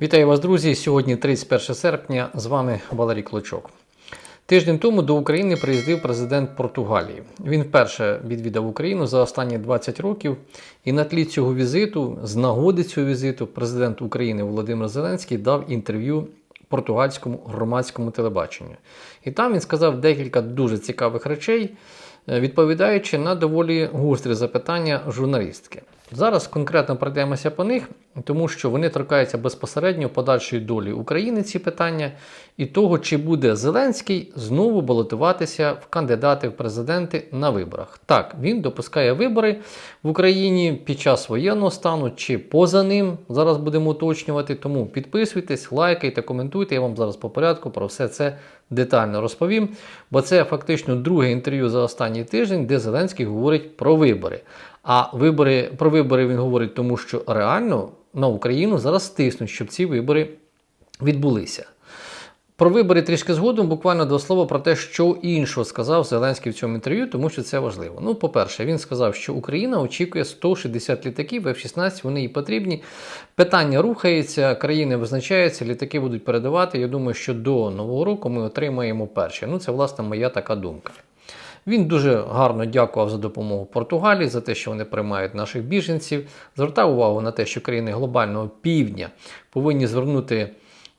Вітаю вас, друзі! Сьогодні 31 серпня. З вами Валерій Клочок. Тиждень тому до України приїздив президент Португалії. Він вперше відвідав Україну за останні 20 років. І на тлі цього візиту, з нагоди цього візиту, президент України Володимир Зеленський дав інтерв'ю португальському громадському телебаченню. І там він сказав декілька дуже цікавих речей, е, відповідаючи на доволі гострі запитання журналістки. Зараз конкретно пройдемося по них, тому що вони торкаються безпосередньо подальшої долі України ці питання і того, чи буде Зеленський знову балотуватися в кандидати в президенти на виборах. Так, він допускає вибори в Україні під час воєнного стану чи поза ним. Зараз будемо уточнювати. Тому підписуйтесь, лайкайте, коментуйте. Я вам зараз по порядку про все це детально розповім. Бо це фактично друге інтерв'ю за останній тиждень, де Зеленський говорить про вибори. А вибори про вибори він говорить, тому що реально на Україну зараз тиснуть, щоб ці вибори відбулися. Про вибори трішки згодом, буквально до слова про те, що іншого сказав Зеленський в цьому інтерв'ю, тому що це важливо. Ну, по-перше, він сказав, що Україна очікує 160 літаків, F-16, вони їй потрібні. Питання рухається, країни визначаються, літаки будуть передавати. Я думаю, що до нового року ми отримаємо перші. Ну, це власне моя така думка. Він дуже гарно дякував за допомогу Португалії, за те, що вони приймають наших біженців. Звертав увагу на те, що країни глобального півдня повинні звернути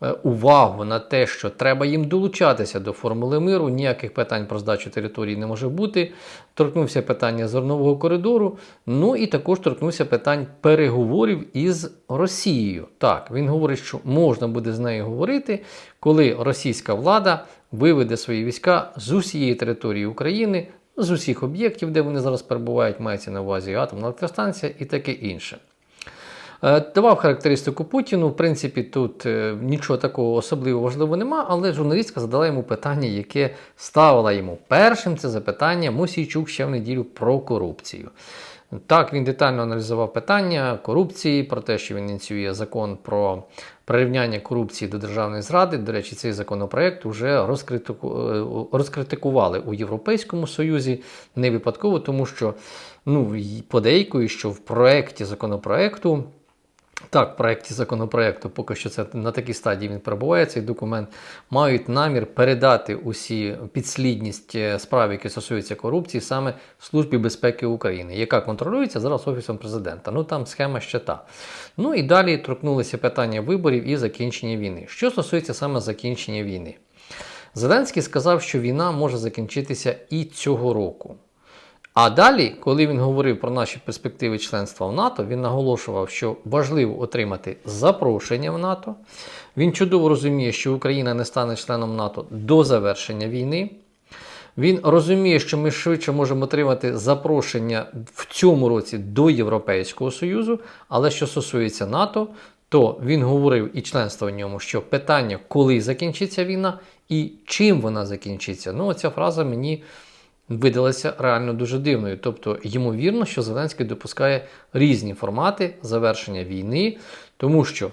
е, увагу на те, що треба їм долучатися до формули миру. Ніяких питань про здачу території не може бути. Торкнувся питання зернового коридору. Ну і також торкнувся питань переговорів із Росією. Так, він говорить, що можна буде з нею говорити, коли російська влада виведе свої війська з усієї території України, з усіх об'єктів, де вони зараз перебувають, мається на увазі атомна електростанція і таке інше. Е, Давав характеристику Путіну. В принципі, тут е, нічого такого особливо важливого нема, але журналістка задала йому питання, яке ставила йому першим. Це запитання Мосійчук ще в неділю про корупцію. Так, він детально аналізував питання корупції, про те, що він ініціює закон про прирівняння корупції до державної зради. До речі, цей законопроект вже розкритику... е, розкритикували у Європейському Союзі не випадково, тому що ну, й подейкують, що в проєкті законопроекту. Так, в проєкті законопроекту, поки що це на такій стадії він перебуває, цей документ, мають намір передати усі підслідність е, справ, які стосуються корупції, саме в Службі безпеки України, яка контролюється зараз Офісом президента. Ну там схема ще та. Ну і далі торкнулися питання виборів і закінчення війни. Що стосується саме закінчення війни, Зеленський сказав, що війна може закінчитися і цього року. А далі, коли він говорив про наші перспективи членства в НАТО, він наголошував, що важливо отримати запрошення в НАТО. Він чудово розуміє, що Україна не стане членом НАТО до завершення війни. Він розуміє, що ми швидше можемо отримати запрошення в цьому році до Європейського Союзу, але що стосується НАТО, то він говорив і членство в ньому, що питання, коли закінчиться війна і чим вона закінчиться. Ну, ця фраза мені видалася реально дуже дивною. Тобто, ймовірно, що Зеленський допускає різні формати завершення війни, тому що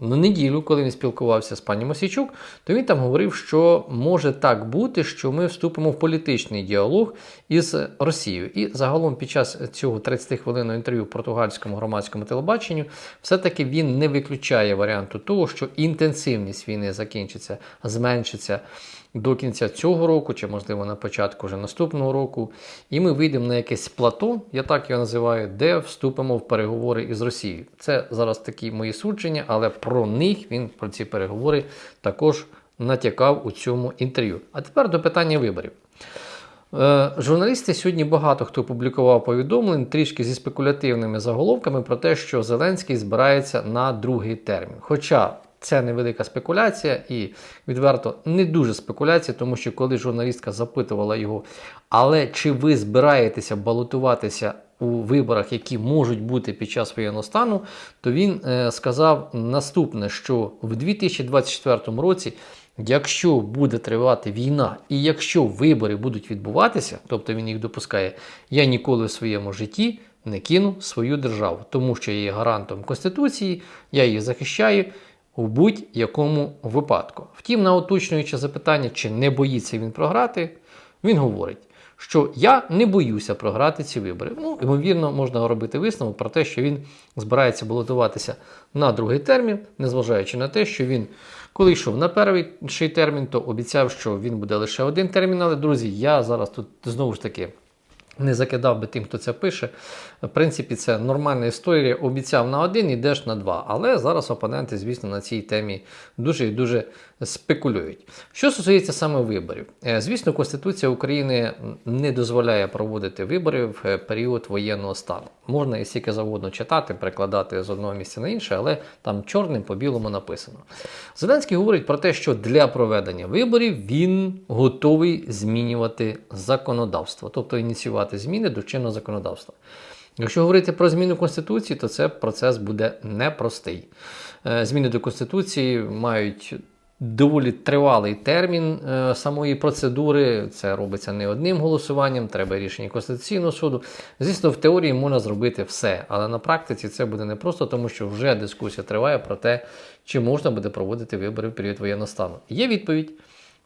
на неділю, коли він спілкувався з пані Мосійчук, то він там говорив, що може так бути, що ми вступимо в політичний діалог із Росією. І загалом під час цього 30-хвилинного інтерв'ю в португальському громадському телебаченню, все-таки він не виключає варіанту того, що інтенсивність війни закінчиться, зменшиться до кінця цього року, чи, можливо, на початку вже наступного року. І ми вийдемо на якесь плато, я так його називаю, де вступимо в переговори із Росією. Це зараз такі мої судження, але про них він про ці переговори також натякав у цьому інтерв'ю. А тепер до питання виборів. Е, Журналісти сьогодні багато хто публікував повідомлень трішки зі спекулятивними заголовками про те, що Зеленський збирається на другий термін. Хоча це невелика спекуляція і відверто не дуже спекуляція, тому що коли журналістка запитувала його, але чи ви збираєтеся балотуватися у виборах, які можуть бути під час воєнного стану, то він е, сказав наступне: що в 2024 році. Якщо буде тривати війна, і якщо вибори будуть відбуватися, тобто він їх допускає, я ніколи в своєму житті не кину свою державу, тому що я є гарантом Конституції, я її захищаю у будь-якому випадку. Втім, на уточнююче запитання, чи не боїться він програти, він говорить, що я не боюся програти ці вибори. Ну, ймовірно, можна робити висновок про те, що він збирається балотуватися на другий термін, незважаючи на те, що він, коли йшов на перший термін, то обіцяв, що він буде лише один термін. Але, друзі, я зараз тут знову ж таки. Не закидав би тим, хто це пише. В принципі, це нормальна історія. Обіцяв на один, ідеш на два. Але зараз опоненти, звісно, на цій темі дуже і дуже спекулюють. Що стосується саме виборів, Е, звісно, Конституція України не дозволяє проводити вибори в е, період воєнного стану. Можна і скільки завгодно читати, перекладати з одного місця на інше, але там чорним по білому написано. Зеленський говорить про те, що для проведення виборів він готовий змінювати законодавство, тобто ініціювати зміни до чинного законодавства. Якщо говорити про зміну Конституції, то це процес буде непростий. Е, Зміни до Конституції мають доволі тривалий термін е, самої процедури. Це робиться не одним голосуванням, треба рішення Конституційного суду. Звісно, в теорії можна зробити все, але на практиці це буде непросто, тому що вже дискусія триває про те, чи можна буде проводити вибори в період воєнного стану. Є відповідь.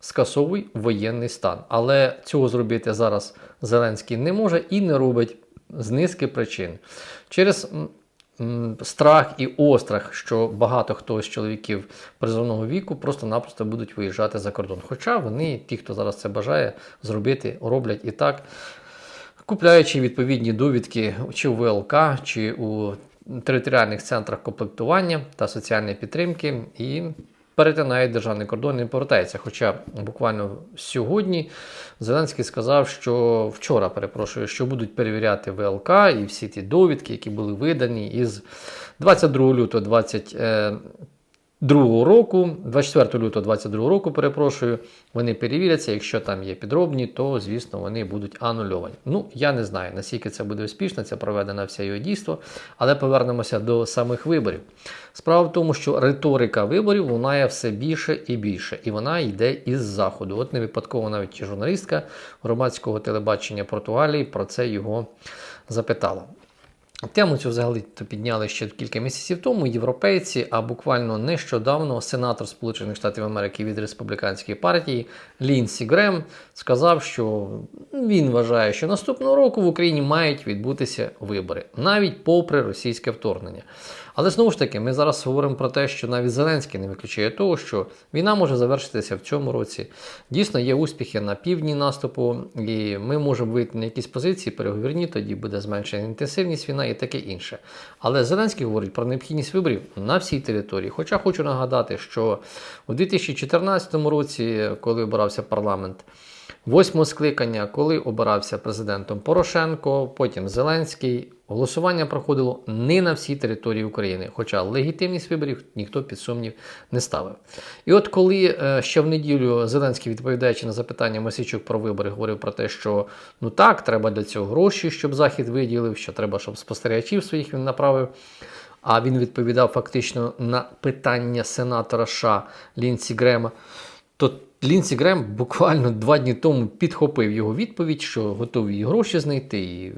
Скасовуй воєнний стан. Але цього зробити зараз Зеленський не може і не робить з низки причин. Через страх і острах, що багато хто з чоловіків призовного віку просто-напросто будуть виїжджати за кордон. Хоча вони, ті, хто зараз це бажає зробити, роблять і так, купляючи відповідні довідки чи у ВЛК, чи у територіальних центрах комплектування та соціальної підтримки і перетинають державний кордон і не повертаються. Хоча буквально сьогодні Зеленський сказав, що вчора, перепрошую, що будуть перевіряти ВЛК і всі ті довідки, які були видані із 22 лютого 20. 2 року, 24 лютого 22 року, перепрошую, вони перевіряться. Якщо там є підробні, то звісно вони будуть анульовані. Ну я не знаю наскільки це буде успішно, це проведено все його дійство, але повернемося до самих виборів. Справа в тому, що риторика виборів лунає все більше і більше, і вона йде із заходу. От не випадково навіть журналістка громадського телебачення Португалії про це його запитала. Тему цю взагалі то підняли ще кілька місяців тому європейці, а буквально нещодавно сенатор Сполучених Штатів Америки від республіканської партії Лінсі Грем сказав, що він вважає, що наступного року в Україні мають відбутися вибори, навіть попри російське вторгнення. Але знову ж таки, ми зараз говоримо про те, що навіть Зеленський не виключає того, що війна може завершитися в цьому році. Дійсно, є успіхи на півдні наступу, і ми можемо вийти на якісь позиції переговірні, тоді буде зменшена інтенсивність війна і таке інше. Але Зеленський говорить про необхідність виборів на всій території. Хоча хочу нагадати, що у 2014 році, коли обирався парламент, Восьмого скликання, коли обирався президентом Порошенко, потім Зеленський, голосування проходило не на всій території України, хоча легітимність виборів ніхто під сумнів не ставив. І от коли е, ще в неділю Зеленський, відповідаючи на запитання Масійчук про вибори, говорив про те, що ну так, треба для цього гроші, щоб Захід виділив, що треба, щоб спостерігачів своїх він направив. А він відповідав фактично на питання сенатора США Лінсі Грема. То Лінсі Грем буквально два дні тому підхопив його відповідь, що готові і гроші знайти, і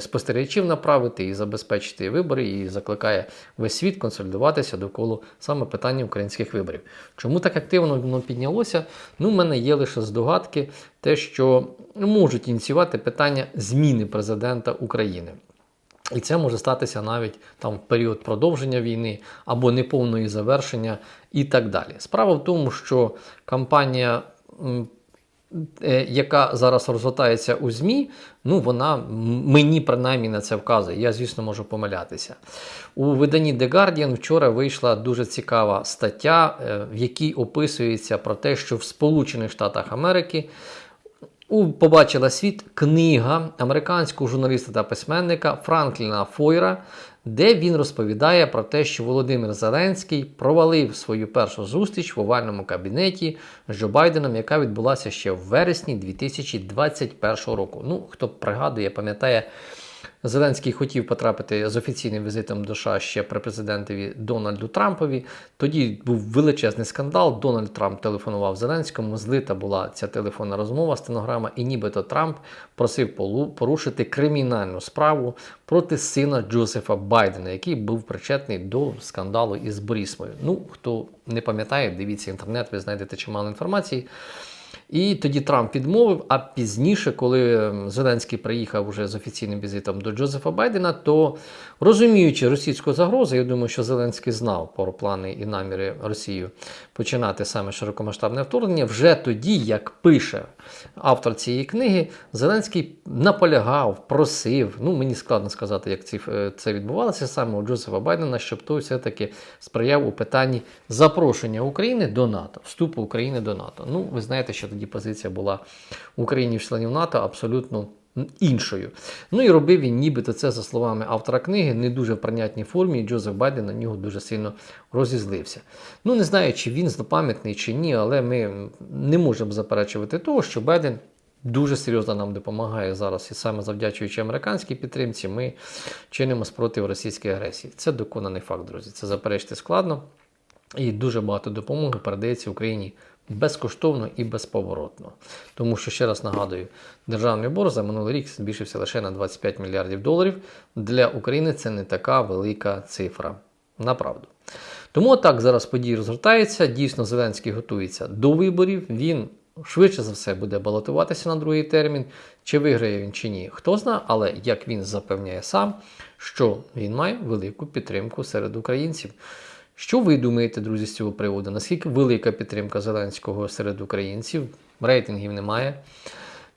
спостерігачів направити, і забезпечити вибори, і закликає весь світ консолідуватися довкола саме питання українських виборів. Чому так активно воно піднялося? Ну, в мене є лише здогадки, те, що можуть ініціювати питання зміни президента України. І це може статися навіть там в період продовження війни або неповної завершення і так далі. Справа в тому, що кампанія, е, яка зараз розгортається у ЗМІ, ну вона мені принаймні на це вказує. Я, звісно, можу помилятися. У виданні The Guardian вчора вийшла дуже цікава стаття, е, в якій описується про те, що в Сполучених Штатах Америки. У побачила світ книга американського журналіста та письменника Франкліна Фойра, де він розповідає про те, що Володимир Зеленський провалив свою першу зустріч в овальному кабінеті з Джо Байденом, яка відбулася ще в вересні 2021 року. Ну, хто пригадує, пам'ятає. Зеленський хотів потрапити з офіційним візитом до США ще при президентові Дональду Трампові. Тоді був величезний скандал. Дональд Трамп телефонував Зеленському. Злита була ця телефонна розмова, стенограма, і нібито Трамп просив порушити кримінальну справу проти сина Джозефа Байдена, який був причетний до скандалу із Борісмою. Ну, хто не пам'ятає, дивіться інтернет, ви знайдете чимало інформації. І тоді Трамп відмовив. А пізніше, коли Зеленський приїхав уже з офіційним візитом до Джозефа Байдена, то розуміючи російську загрозу, я думаю, що Зеленський знав про плани і наміри Росії починати саме широкомасштабне вторгнення. Вже тоді, як пише автор цієї книги, Зеленський наполягав, просив. Ну мені складно сказати, як ці, е, це відбувалося саме у Джозефа Байдена, щоб той все-таки сприяв у питанні запрошення України до НАТО, вступу України до НАТО. Ну, ви знаєте, що тоді позиція була Україні членів НАТО абсолютно іншою. Ну і робив він, нібито це, за словами автора книги, не дуже в прийнятній формі, і Джозеф Байден на нього дуже сильно розізлився. Ну, не знаю, чи він злопам'ятний чи ні, але ми не можемо заперечувати того, що Байден. Дуже серйозно нам допомагає зараз, і саме завдячуючи американській підтримці, ми чинимо спротив російській агресії. Це доконаний факт, друзі. Це заперечити складно. І дуже багато допомоги передається Україні безкоштовно і безповоротно. Тому що, ще раз нагадую, державний борг за минулий рік збільшився лише на 25 мільярдів доларів. Для України це не така велика цифра. Направду. Тому так зараз події розгортаються. Дійсно, Зеленський готується до виборів. Він швидше за все буде балотуватися на другий термін. Чи виграє він чи ні, хто знає, але як він запевняє сам, що він має велику підтримку серед українців. Що ви думаєте, друзі, з цього приводу? Наскільки велика підтримка Зеленського серед українців? Рейтингів немає.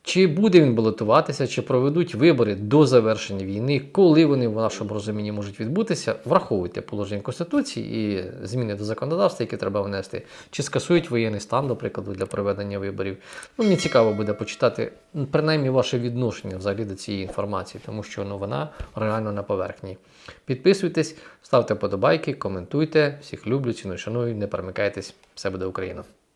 Чи буде він балотуватися, чи проведуть вибори до завершення війни, коли вони в нашому розумінні можуть відбутися? Враховуйте положення Конституції і зміни до законодавства, які треба внести, чи скасують воєнний стан, до прикладу, для проведення виборів. Ну, мені цікаво буде почитати принаймні ваше відношення взагалі до цієї інформації, тому що ну, вона реально на поверхні. Підписуйтесь, ставте подобайки, коментуйте. Всіх люблю, ціную, шаную, не перемикайтесь. Все буде Україна!